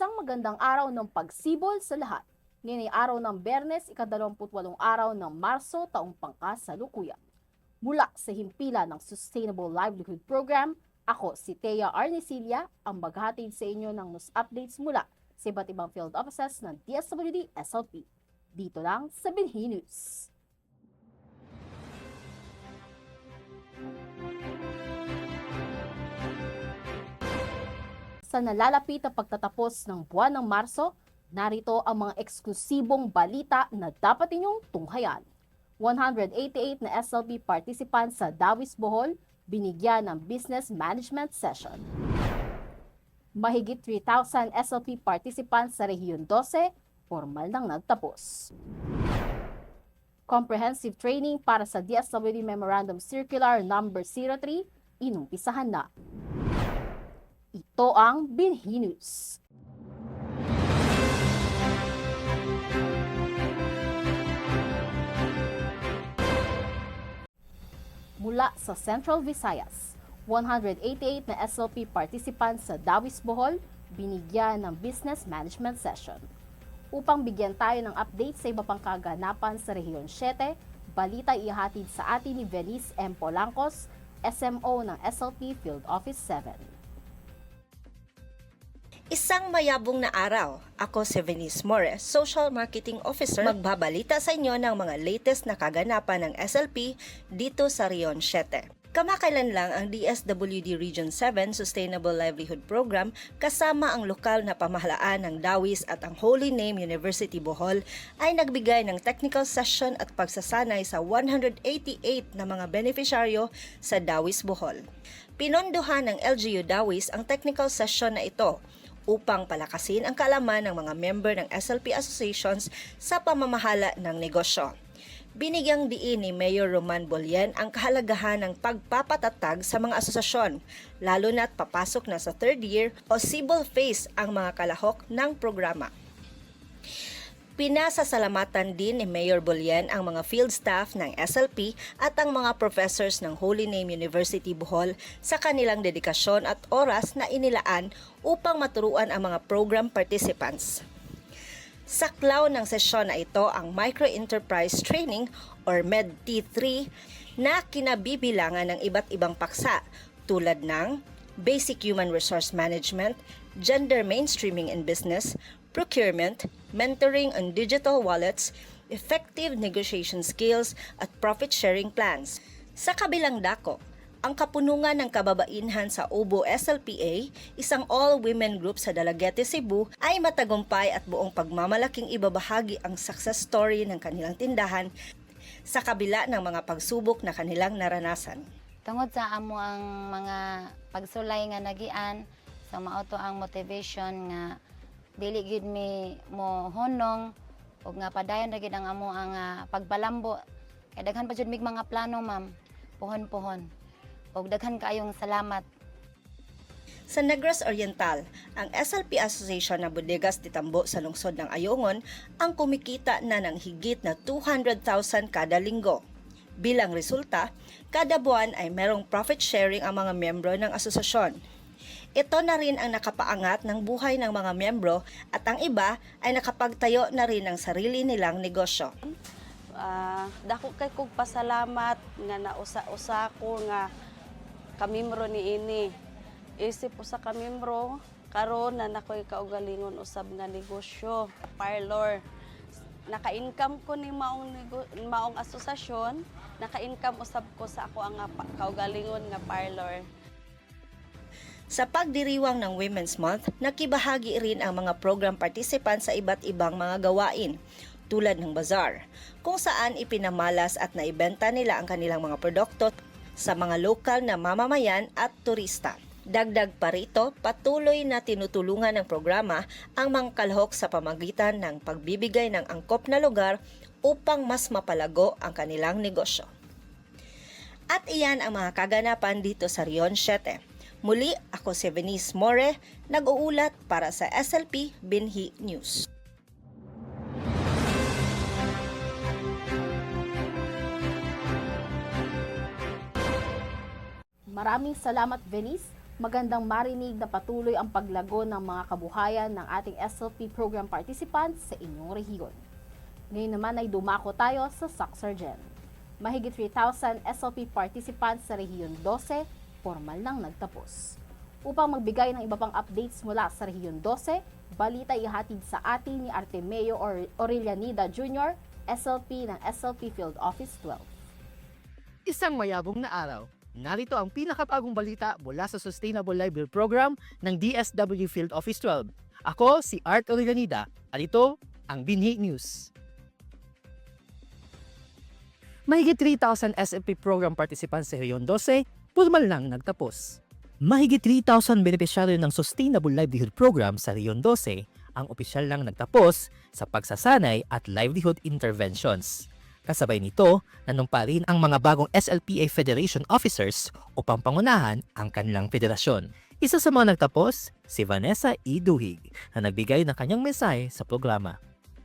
Isang magandang araw ng pagsibol sa lahat. Ngayon ay araw ng Bernes, ikadalawamputwalong araw ng Marso, taong pangkasalukuyan. Mula sa himpilan ng Sustainable Livelihood Program, ako si Thea Arnesilia, ang maghatid sa inyo ng news updates mula sa iba't ibang field offices ng DSWD SLP. Dito lang sa Binhi News. Sa nalalapit na pagtatapos ng buwan ng Marso, narito ang mga eksklusibong balita na dapat inyong tunghayan. 188 na SLP participants sa Dawis Bohol binigyan ng business management session. Mahigit 3,000 SLP participants sa Rehiyon 12, formal nang nagtapos. Comprehensive training para sa DSWD Memorandum Circular Number 03, inumpisahan na. Ito ang Binhi. Mula sa Central Visayas, 188 na SLP participants sa Dawis Bohol binigyan ng business management session. Upang bigyan tayo ng update sa iba pang kaganapan sa Rehiyon 7, balita ihatid sa atin ni Venice M. Polancos, SMO ng SLP Field Office 7. Isang mayabong na araw. Ako si Venice More, Social Marketing Officer. Magbabalita sa inyo ng mga latest na kaganapan ng SLP dito sa Rion 7. Kamakailan lang ang DSWD Region 7 Sustainable Livelihood Program kasama ang lokal na pamahalaan ng Dawis at ang Holy Name University Bohol ay nagbigay ng technical session at pagsasanay sa 188 na mga beneficiaryo sa Dawis Bohol. Pinondohan ng LGU Dawis ang technical session na ito upang palakasin ang kaalaman ng mga member ng SLP associations sa pamamahala ng negosyo. Binigyang diin ni Mayor Roman Bolien ang kahalagahan ng pagpapatatag sa mga asosasyon, lalo na't papasok na sa third year o civil phase ang mga kalahok ng programa. Pinasasalamatan din ni Mayor Bolien ang mga field staff ng SLP at ang mga professors ng Holy Name University Bohol sa kanilang dedikasyon at oras na inilaan upang maturuan ang mga program participants. Saklaw ng sesyon na ito ang Micro-Enterprise Training or MED-T3 na kinabibilangan ng iba't ibang paksa tulad ng Basic Human Resource Management, Gender Mainstreaming in Business, Procurement, Mentoring on Digital Wallets, Effective Negotiation Skills at Profit Sharing Plans. Sa kabilang dako, ang kapunungan ng kababainhan sa Obo SLPA, isang all-women group sa Dalaguete, Cebu, ay matagumpay at buong pagmamalaking ibabahagi ang success story ng kanilang tindahan sa kabila ng mga pagsubok na kanilang naranasan. Tungod sa amo ang mga pagsulay nga nagian, sa mao to ang motivation nga dili gid mi mo honong ug nga padayon ra gid ang amo ang ah, pagbalambo. Kay daghan pa jud mig mga plano, ma'am. Puhon-puhon. Ug daghan kaayong salamat Sa Negros Oriental, ang SLP Association na Bodegas de Tambo sa lungsod ng Ayongon ang kumikita na ng higit na 200,000 kada linggo. Bilang resulta, kada buwan ay merong profit sharing ang mga membro ng asosasyon. Ito na rin ang nakapaangat ng buhay ng mga membro at ang iba ay nakapagtayo na rin ng sarili nilang negosyo. Ah, dako kay kog pasalamat nga nausa-usa ko nga kamimro ni ini. Isip po sa kamimro karon na nakoy kaugalingon usab nga negosyo, parlor. Naka-income ko ni maong maong asosasyon, naka-income usab ko sa ako ang kaugalingon nga parlor. Sa pagdiriwang ng Women's Month, nakibahagi rin ang mga program participants sa iba't ibang mga gawain, tulad ng bazaar, kung saan ipinamalas at naibenta nila ang kanilang mga produkto sa mga lokal na mamamayan at turista. Dagdag pa rito, patuloy na tinutulungan ng programa ang mga kalahok sa pamagitan ng pagbibigay ng angkop na lugar upang mas mapalago ang kanilang negosyo. At iyan ang mga kaganapan dito sa Rion 7. Muli, ako si Venice More, nag-uulat para sa SLP Binhi News. Maraming salamat Venice Magandang marinig na patuloy ang paglago ng mga kabuhayan ng ating SLP program participants sa inyong rehiyon. Ngayon naman ay dumako tayo sa Saxargen. Mahigit 3,000 SLP participants sa Rehiyon 12, formal nang nagtapos. Upang magbigay ng iba pang updates mula sa Rehiyon 12, balita ihatid sa atin ni Artemio Or- Orellanida Jr., SLP ng SLP Field Office 12. Isang mayabong na araw. Narito ang pinakabagong balita mula sa Sustainable Library Program ng DSW Field Office 12. Ako si Art Origanida at ito ang Binhi News. Mahigit 3,000 SFP program participants sa Reyon 12, formal lang nagtapos. Mahigit 3,000 benepisyaryo ng Sustainable Livelihood Program sa Reyon 12 ang opisyal lang nagtapos sa pagsasanay at livelihood interventions. Kasabay nito, nanumpa rin ang mga bagong SLPA Federation officers upang pangunahan ang kanilang federasyon. Isa sa mga nagtapos, si Vanessa E. Duhig na nagbigay ng kanyang mensahe sa programa.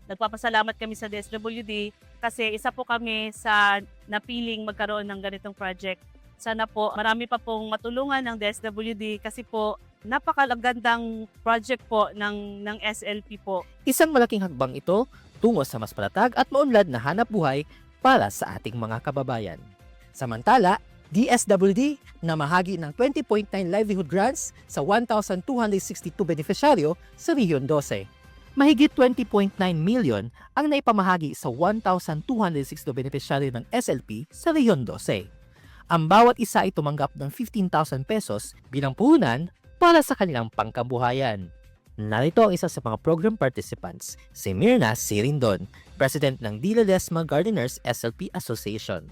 Nagpapasalamat kami sa DSWD kasi isa po kami sa napiling magkaroon ng ganitong project. Sana po marami pa pong matulungan ng DSWD kasi po napakalagandang project po ng, ng SLP po. Isang malaking hakbang ito tungo sa mas palatag at maunlad na hanap buhay para sa ating mga kababayan. Samantala, DSWD na mahagi ng 20.9 livelihood grants sa 1,262 beneficiaryo sa Region 12. Mahigit 20.9 million ang naipamahagi sa 1,262 beneficiaryo ng SLP sa Region 12. Ang bawat isa ay tumanggap ng 15,000 pesos bilang puhunan para sa kanilang pangkabuhayan. Narito ang isa sa mga program participants, si Mirna Sirindon, President ng Dila Desma Gardeners SLP Association.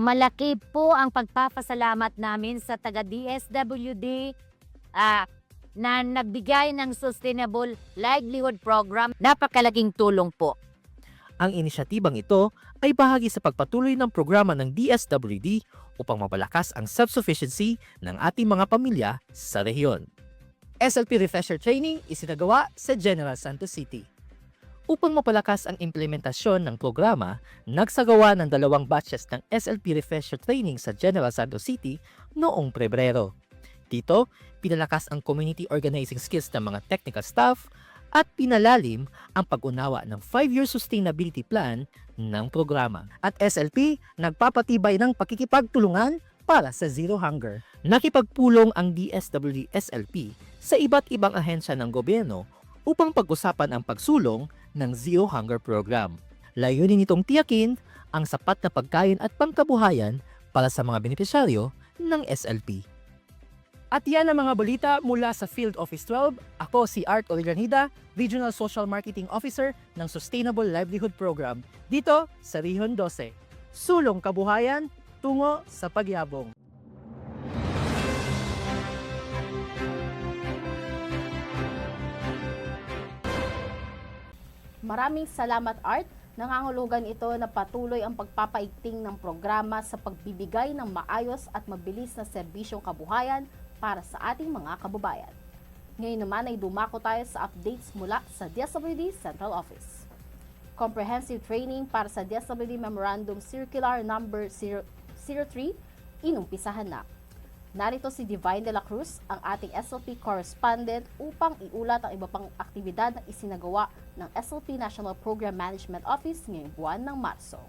Malaki po ang pagpapasalamat namin sa taga DSWD ah, na nagbigay ng Sustainable Livelihood Program. Napakalaking tulong po. Ang inisyatibang ito ay bahagi sa pagpatuloy ng programa ng DSWD upang mapalakas ang self-sufficiency ng ating mga pamilya sa rehiyon. SLP Refresher Training isinagawa sa General Santos City. Upang mapalakas ang implementasyon ng programa, nagsagawa ng dalawang batches ng SLP Refresher Training sa General Santos City noong Pebrero. Dito, pinalakas ang community organizing skills ng mga technical staff at pinalalim ang pag-unawa ng 5-year sustainability plan ng programa. At SLP nagpapatibay ng pakikipagtulungan para sa Zero Hunger. Nakipagpulong ang DSWD SLP sa iba't ibang ahensya ng gobyerno upang pag-usapan ang pagsulong ng Zero Hunger Program. Layunin nitong tiyakin ang sapat na pagkain at pangkabuhayan para sa mga benepisyaryo ng SLP. At yan ang mga balita mula sa Field Office 12. Ako si Art Oliganida, Regional Social Marketing Officer ng Sustainable Livelihood Program dito sa Rihon 12. Sulong kabuhayan tungo sa pagyabong. Maraming salamat Art. Nangangulugan ito na patuloy ang pagpapaigting ng programa sa pagbibigay ng maayos at mabilis na serbisyong kabuhayan para sa ating mga kababayan. Ngayon naman ay dumako tayo sa updates mula sa DSWD Central Office. Comprehensive training para sa DSWD Memorandum Circular Number 003 inumpisahan na. Narito si Divine de la Cruz, ang ating SLP correspondent upang iulat ang iba pang aktibidad na isinagawa ng SLP National Program Management Office ngayong buwan ng Marso.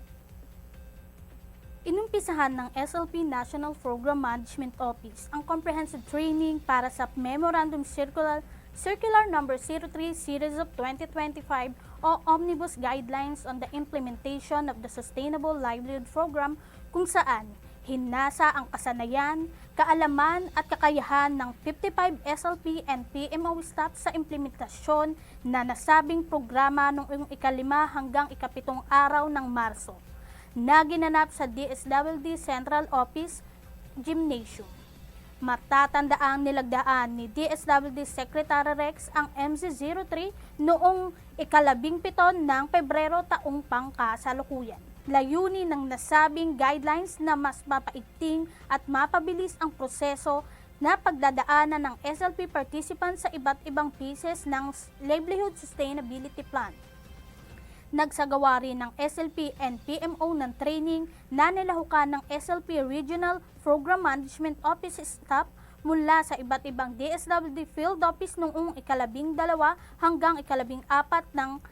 Inumpisahan ng SLP National Program Management Office ang comprehensive training para sa Memorandum Circular Circular Number 03 Series of 2025 o Omnibus Guidelines on the Implementation of the Sustainable Livelihood Program kung saan hinasa ang kasanayan, kaalaman at kakayahan ng 55 SLP and PMO staff sa implementasyon na nasabing programa noong ikalima hanggang ikapitong araw ng Marso na ginanap sa DSWD Central Office Gymnasium. Matatandaang nilagdaan ni DSWD Secretary Rex ang MZ03 noong ikalabing pito ng Pebrero taong pangkasalukuyan. Layunin ng nasabing guidelines na mas mapaigting at mapabilis ang proseso na pagdadaanan ng SLP participants sa iba't ibang pieces ng Livelihood Sustainability Plan. Nagsagawa rin ng SLP and PMO ng training na nilahukan ng SLP Regional Program Management Office staff mula sa iba't ibang DSWD field office noong ikalabing dalawa hanggang ikalabing apat ng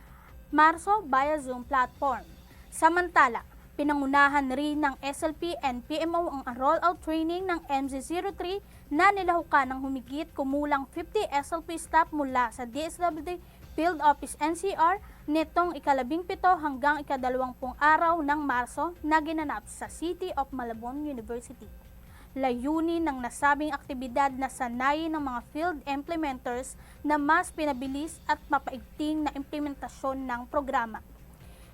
Marso via Zoom platform. Samantala, pinangunahan rin ng SLP and PMO ang rollout training ng MZ03 na nilahukan ng humigit kumulang 50 SLP staff mula sa DSWD Field Office NCR nitong ikalabing pito hanggang ikadalawampung araw ng Marso na ginanap sa City of Malabon University. Layunin ng nasabing aktibidad na sanayin ng mga field implementers na mas pinabilis at mapaigting na implementasyon ng programa.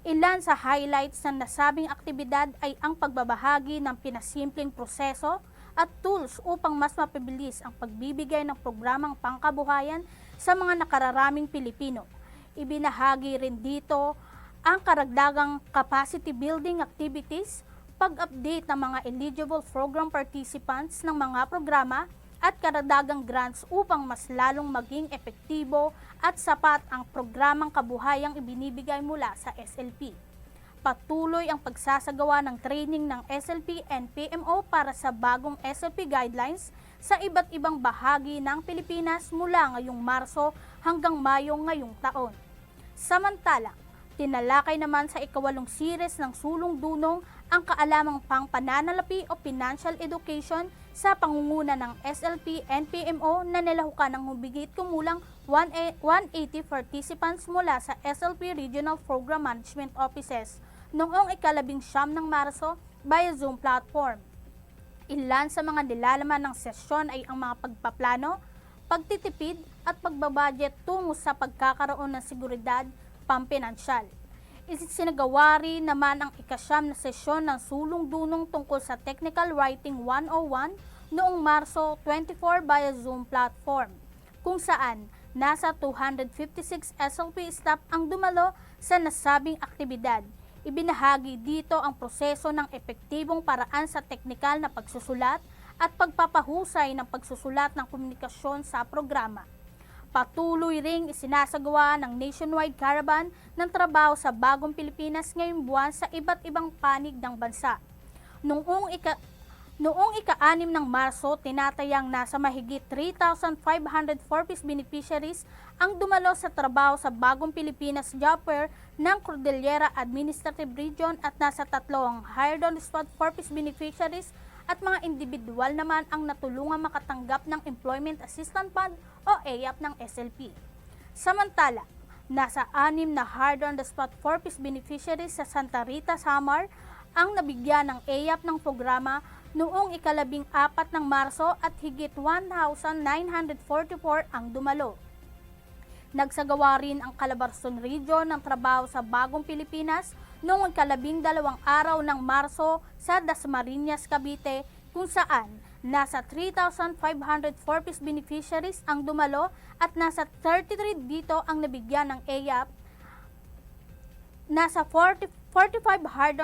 Ilan sa highlights ng nasabing aktibidad ay ang pagbabahagi ng pinasimpleng proseso at tools upang mas mapabilis ang pagbibigay ng programang pangkabuhayan sa mga nakararaming Pilipino. Ibinahagi rin dito ang karagdagang capacity building activities, pag-update ng mga eligible program participants ng mga programa at karagdagang grants upang mas lalong maging epektibo at sapat ang programang kabuhayang ibinibigay mula sa SLP. Patuloy ang pagsasagawa ng training ng SLP and PMO para sa bagong SLP guidelines sa iba't ibang bahagi ng Pilipinas mula ngayong Marso hanggang Mayo ngayong taon. Samantala, tinalakay naman sa ikawalong series ng Sulong Dunong ang kaalamang pang pananalapi o financial education sa pangunguna ng SLP and PMO na nilahukan ng humigit kumulang 180 participants mula sa SLP Regional Program Management Offices noong ikalabing siyam ng Marso via Zoom platform. Ilan sa mga nilalaman ng sesyon ay ang mga pagpaplano, pagtitipid at pagbabudget tungo sa pagkakaroon ng seguridad pampinansyal. Isinagawa rin naman ang ikasyam na sesyon ng sulong dunong tungkol sa Technical Writing 101 noong Marso 24 via Zoom platform, kung saan nasa 256 SLP staff ang dumalo sa nasabing aktibidad. Ibinahagi dito ang proseso ng epektibong paraan sa teknikal na pagsusulat at pagpapahusay ng pagsusulat ng komunikasyon sa programa. Patuloy ring isinasagawa ng nationwide caravan ng trabaho sa bagong Pilipinas ngayong buwan sa iba't ibang panig ng bansa. Noong ika Noong ika-anim ng Marso, tinatayang nasa mahigit 3,500 Forbes beneficiaries ang dumalo sa trabaho sa Bagong Pilipinas Job Fair ng Cordillera Administrative Region at nasa tatlong hired on the spot Forbes beneficiaries at mga individual naman ang natulungan makatanggap ng Employment Assistance Fund o AYAP ng SLP. Samantala, nasa anim na hard on the spot Forbes beneficiaries sa Santa Rita, Samar ang nabigyan ng AYAP ng programa noong ikalabing apat ng Marso at higit 1,944 ang dumalo. Nagsagawa rin ang Calabarzon Region ng trabaho sa Bagong Pilipinas noong ikalabing dalawang araw ng Marso sa Dasmariñas, Cavite kung saan nasa 3,500 Forbes beneficiaries ang dumalo at nasa 33 dito ang nabigyan ng AYAP. Nasa 40, 45 hard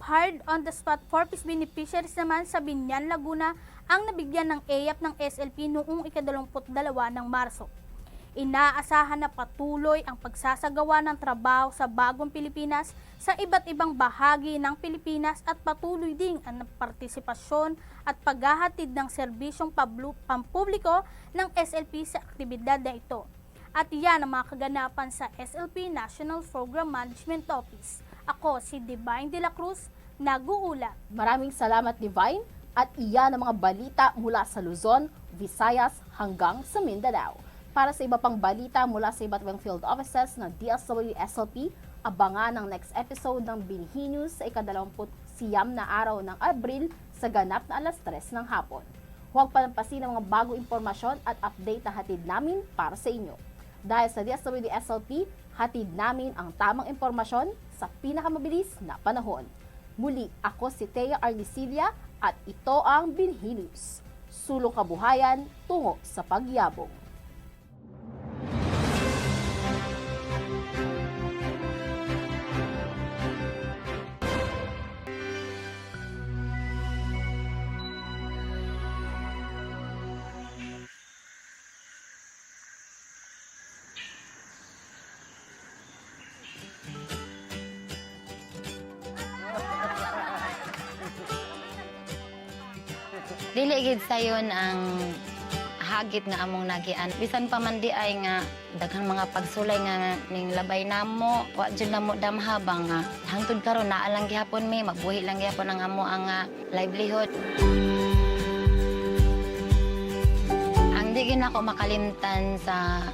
hard on the spot Forbes beneficiaries naman sa Binyan, Laguna ang nabigyan ng AYAP ng SLP noong ikadalawamput dalawa ng Marso. Inaasahan na patuloy ang pagsasagawa ng trabaho sa bagong Pilipinas sa iba't ibang bahagi ng Pilipinas at patuloy ding ang partisipasyon at paghahatid ng serbisyong pampubliko ng SLP sa aktibidad na ito. At iyan ang mga kaganapan sa SLP National Program Management Office. Ako si Divine De La Cruz, nag-uula. Maraming salamat Divine at iyan ang mga balita mula sa Luzon, Visayas hanggang sa Mindanao. Para sa iba pang balita mula sa iba't ibang field offices ng DSW abangan ang next episode ng Binhi News sa ikadalawamput siyam na araw ng Abril sa ganap na alas 3 ng hapon. Huwag palampasin ang mga bagong impormasyon at update na hatid namin para sa inyo. Dahil sa DSWD hatid namin ang tamang impormasyon sa pinakamabilis na panahon. Muli, ako si Thea Arlisilia at ito ang Binhi News. Sulong kabuhayan tungo sa pagyabong. Dili gid sayon ang hagit nga among nagian. Bisan pa man di ay nga daghang mga pagsulay nga ning labay namo, wa jud namo damhabang nga hangtod karon naa lang gihapon mi magbuhi lang gihapon ang amo ang ah, livelihood. Ang di gina ko makalimtan sa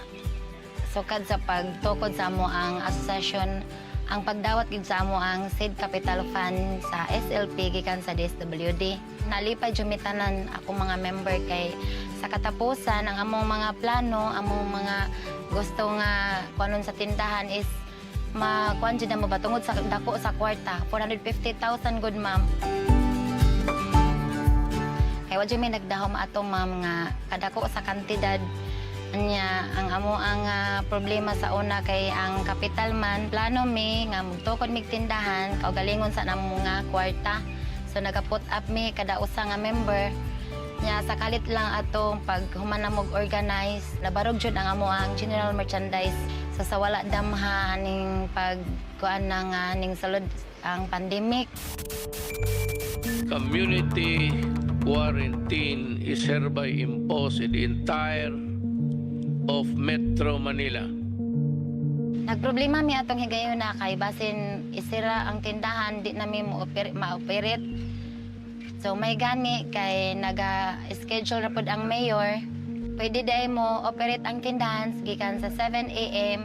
sukad sa pagtukod sa amo ang asosasyon ang pagdawat gid sa amo ang Seed Capital Fund sa SLP gikan sa DSWD. Nalipay jumitanan ako mga member kay sa katapusan ang among mga plano, among mga gusto nga kuanon sa tindahan is makuan jud na mo ba tungod sa dako sa kwarta 450,000 good ma'am. Kay wa jud may nagdahom ato ma'am nga kadako sa kantidad Anya, ang amo ang ah, problema sa una kay ang kapital man, plano mi nga magtukod mig tindahan, kaugalingon sa namo nga kwarta. So nagaput up mi kada usa nga member. Nya sa kalit lang atong pag human na mog organize, nabarog jud ang amo ang general merchandise sa sa wala damha ning pag kuan na nga ning sulod ang pandemic. community quarantine is hereby imposed the entire of Metro Manila. Nagproblema mi atong higayon na kay basin isira ang tindahan di na mi ma-oper- ma-operate. So may gani kay naga-schedule na pod ang mayor. Pwede day mo operate ang tindahan gikan sa 7 a.m.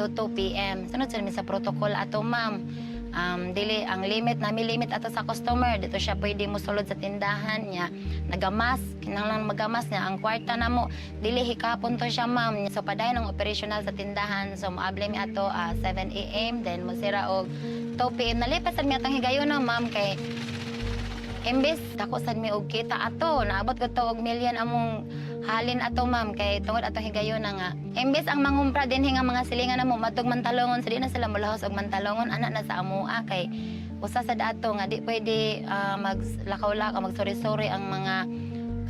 to 2 p.m. Sunod sa sa protocol ato ma'am. Um, dili ang limit na limit ato sa customer. Dito siya pwede mo sulod sa tindahan niya. Nagamas kinahanglan magamas niya. Ang kwarta na mo dili hikapon to siya ma'am. So padayon ang operational sa tindahan. So moable mi ato ah, 7 a.m. then mo sira og 2 p.m. nalipas mi atong higayon no ma'am kay Imbes dako sad mi og kita ato. Naabot ko to og million among halin ato ma'am kay tungod ato higayon na nga. Imbes ang mangumpra din nga mga silingan namo matog mantalongon sa di na sila mulahos og mantalongon ana na sa amoa kay usa sa dato nga di pwede ah, maglakaw-lakaw magsori-sori ang mga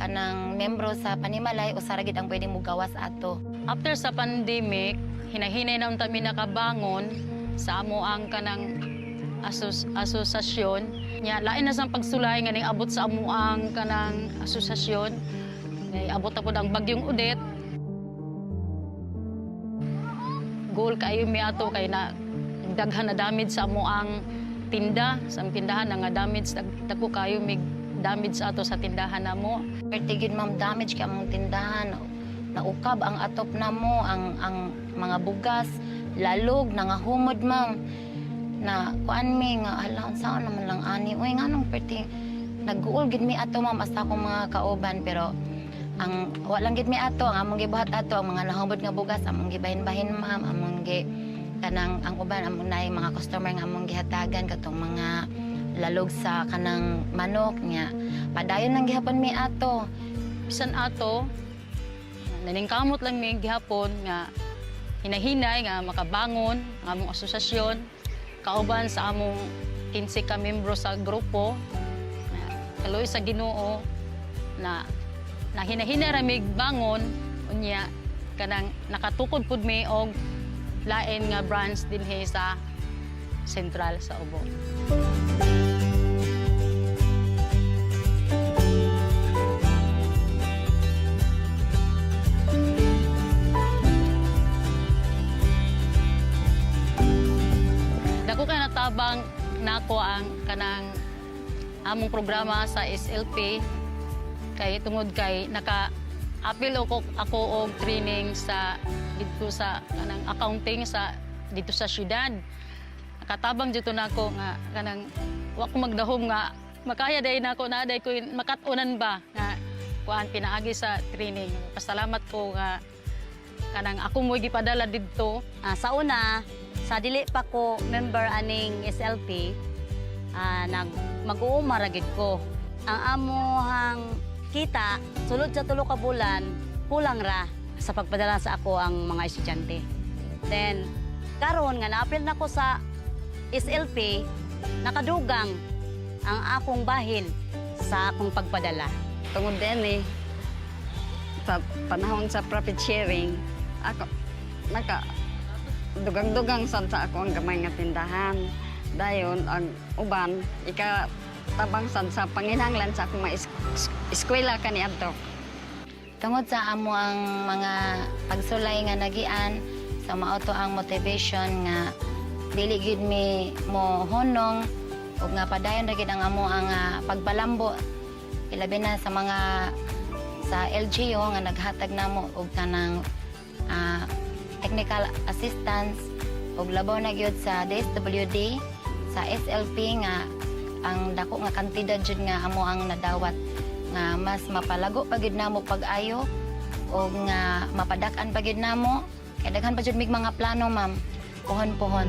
kanang membro sa panimalay usa ra gid ang pwede mo gawas ato. After sa pandemic, hinahinay na unta mi nakabangon sa amo ang kanang asos asosasyon. Nya lain na sa pagsulay nga ning abot sa amo ang kanang asosasyon. Ngay abot na pod ang bagyong udet. Goal kayo mi ato kay na daghan na damage sa amo ang tinda, sa tindahan na nga damage dako kayo mig damage sa ato sa tindahan namo. Pertigid ma'am damage ka mong tindahan. Naukab ang atop na mo, ang, ang mga bugas, lalog, nangahumod ma'am. Na kuan mi nga halon saan naman lang ani. Uy nga nung perti nag-uol gid mi ato ma'am asta akong mga kauban pero ang walang gid mi ato ang among gibuhat ato ang mga nahumod nga bugas among gibahin-bahin ma'am among gi kanang ang uban among naay mga customer nga among gihatagan katong mga lalog sa kanang manok niya padayon nang gihapon mi ato. Bisan ato naningkamot lang mi gihapon nga hinahinay nga makabangon ang among asosasyon. Kauban sa among 15 ka membro sa grupo. Kaloy sa Ginoo na na hinahinay ra mig bangon unya kanang nakatukod pud mi og lain nga branch dinhi sa sentral sa Ubo. Dako kay natabang nako ang kanang among programa sa SLP kay tungod kay naka apil ako ako og training sa dito sa kanang accounting sa dito sa syudad. Nakatabang dito nako nga kanang wa ko magdahom nga makaya day nako na day ko makatunan ba nga kuan pinaagi sa training. Pasalamat ko nga kanang ako mo gipadala didto Ah, sa una, sa dili pa ko member aning SLP, ah, nag mag-uuma ko. Ang amohang kita sulod sa tulo ka bulan kulang ra sa pagpadala sa ako ang mga estudyante. Then karon nga naapil na ko sa SLP, nakadugang ang akong bahin sa akong pagpadala. tungod din eh, sa panahon sa profit sharing, ako, naka, dugang-dugang sa ako ang gamay nga tindahan. Dayon, ang uban, ika tabang sad sa panginanglan sa akong eskwela kaniadto. tungod sa amo ang mga pagsulay nga nagian sa mauto ang motivation nga dili gid mi mo honong ug nga padayon ra gid ang amo ang ah, pagbalambo ilabi na sa mga sa LGU nga naghatag namo og kanang ah, technical assistance ug labaw na gyud sa DSWD sa SLP nga ang dako nga kantidad jud nga amo ang nadawat nga mas mapalago pa gid namo pag-ayo o nga mapadak-an pa gid namo. Kay daghan pa jud mig mga plano ma'am. Pohon-pohon